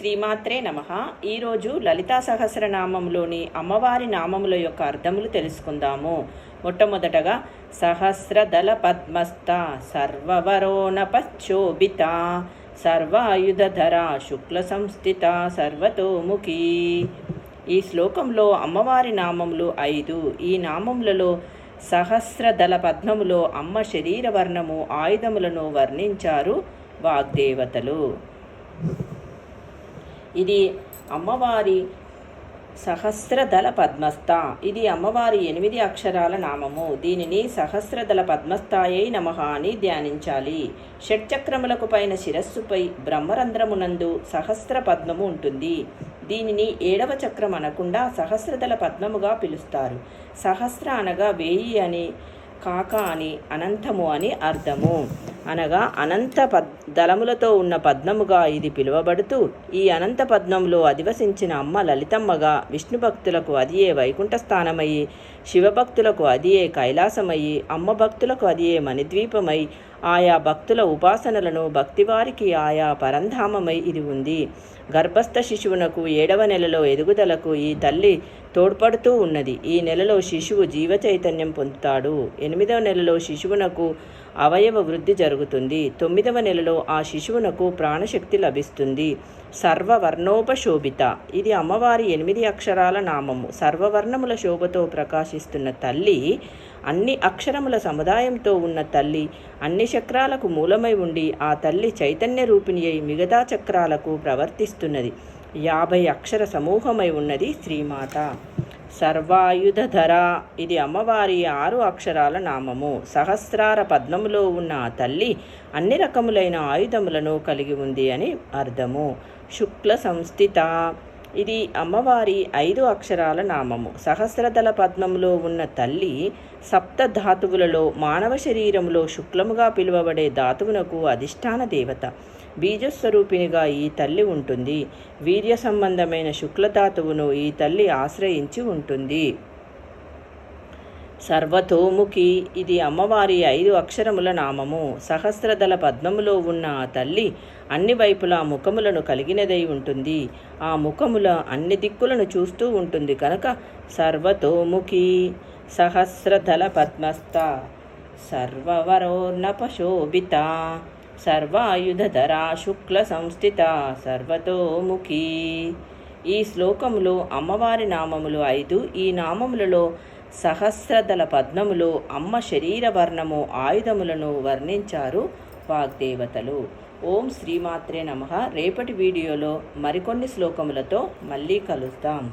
శ్రీమాత్రే నమ. ఈరోజు లలితా సహస్రనామంలోని అమ్మవారి నామముల యొక్క అర్థములు తెలుసుకుందాము. మొట్టమొదటగా సహస్రదళ పద్మస్థ సర్వవరోణపచ్చోభిత సర్వాయుధధర శుక్ల సంస్థిత సర్వతోముఖి. ఈ శ్లోకంలో అమ్మవారి నామములు ఐదు. ఈ నామములలో సహస్రదళ పద్మములో అమ్మ శరీర వర్ణము ఆయుధములను వర్ణించారు వాగ్దేవతలు. ఇది అమ్మవారి సహస్రదళ పద్మస్థ. ఇది అమ్మవారి ఎనిమిది అక్షరాల నామము. దీనిని సహస్రదళ పద్మస్థాయై నమ అని ధ్యానించాలి. షట్చక్రములకు పైన శిరస్సుపై బ్రహ్మరంధ్రమునందు సహస్ర పద్మము ఉంటుంది. దీనిని ఏడవ చక్రం అనకుండా సహస్రదళ పద్మముగా పిలుస్తారు. సహస్ర అనగా వేయి అని కాక అని అనంతము అని అర్థము. అనగా అనంత పద్ దళములతో ఉన్న పద్మముగా ఇది పిలువబడుతూ ఈ అనంత పద్మంలో అధివసించిన అమ్మ లలితమ్మగా విష్ణు భక్తులకు అదియే వైకుంఠ స్థానమయ్యి శివభక్తులకు అదియే కైలాసమయ్యి అమ్మ భక్తులకు అదియే మణిద్వీపమై ఆయా భక్తుల ఉపాసనలను భక్తివారికి ఆయా పరంధామమై ఇది ఉంది. గర్భస్థ శిశువునకు ఏడవ నెలలో ఎదుగుదలకు ఈ తల్లి తోడ్పడుతూ ఉన్నది. ఈ నెలలో శిశువు జీవ చైతన్యం పొందుతాడు. ఎనిమిదవ నెలలో శిశువునకు అవయవ వృద్ధి జరుగుతుంది. తొమ్మిదవ నెలలో ఆ శిశువునకు ప్రాణశక్తి లభిస్తుంది. సర్వవర్ణోపశోభిత. ఇది అమ్మవారి ఎనిమిది అక్షరాల నామము. సర్వవర్ణముల శోభతో ప్రకాశిస్తున్న తల్లి అన్ని అక్షరముల సముదాయంతో ఉన్న తల్లి అన్ని చక్రాలకు మూలమై ఉండి ఆ తల్లి చైతన్య రూపిణి అయి మిగతా చక్రాలకు ప్రవర్తిస్తున్నది. యాభై అక్షర సమూహమై ఉన్నది శ్రీమాత. సర్వాయుధధర. ఇది అమ్మవారి ఆరు అక్షరాల నామము. సహస్రార పద్మములో ఉన్న ఆ తల్లి అన్ని రకములైన ఆయుధములను కలిగి ఉంది అని అర్థము. శుక్ల సంస్థిత ఇది అమ్మవారి ఐదు అక్షరాల నామము. సహస్రదళ పద్మములో ఉన్న తల్లి సప్త ధాతువులలో మానవ శరీరంలో శుక్లముగా పిలువబడే ధాతువునకు అధిష్టాన దేవత. బీజస్వరూపినిగా ఈ తల్లి ఉంటుంది. వీర్య సంబంధమైన శుక్లధాతువును ఈ తల్లి ఆశ్రయించి ఉంటుంది. సర్వతోముఖి ఇది అమ్మవారి ఐదు అక్షరముల నామము. సహస్రదళ పద్మములో ఉన్న ఆ తల్లి అన్ని వైపులా ముఖములను కలిగినదై ఉంటుంది. ఆ ముఖముల అన్ని దిక్కులను చూస్తూ ఉంటుంది కనుక సర్వతోముఖి సహస్రదళ పద్మస్థ సర్వవరోర్ణపశోభిత సర్వాయుధధరా శుక్ల సంస్థిత సర్వతోముఖి. ఈ శ్లోకములో అమ్మవారి నామములు ఐదు ఈ నామములలో సహస్రదళ పద్మములో అమ్మ శరీర వర్ణము ఆయుధములను వర్ణించారు వాగ్దేవతలు. ఓం శ్రీమాత్రే నమ. రేపటి వీడియోలో మరికొన్ని శ్లోకములతో మళ్ళీ కలుద్దాం.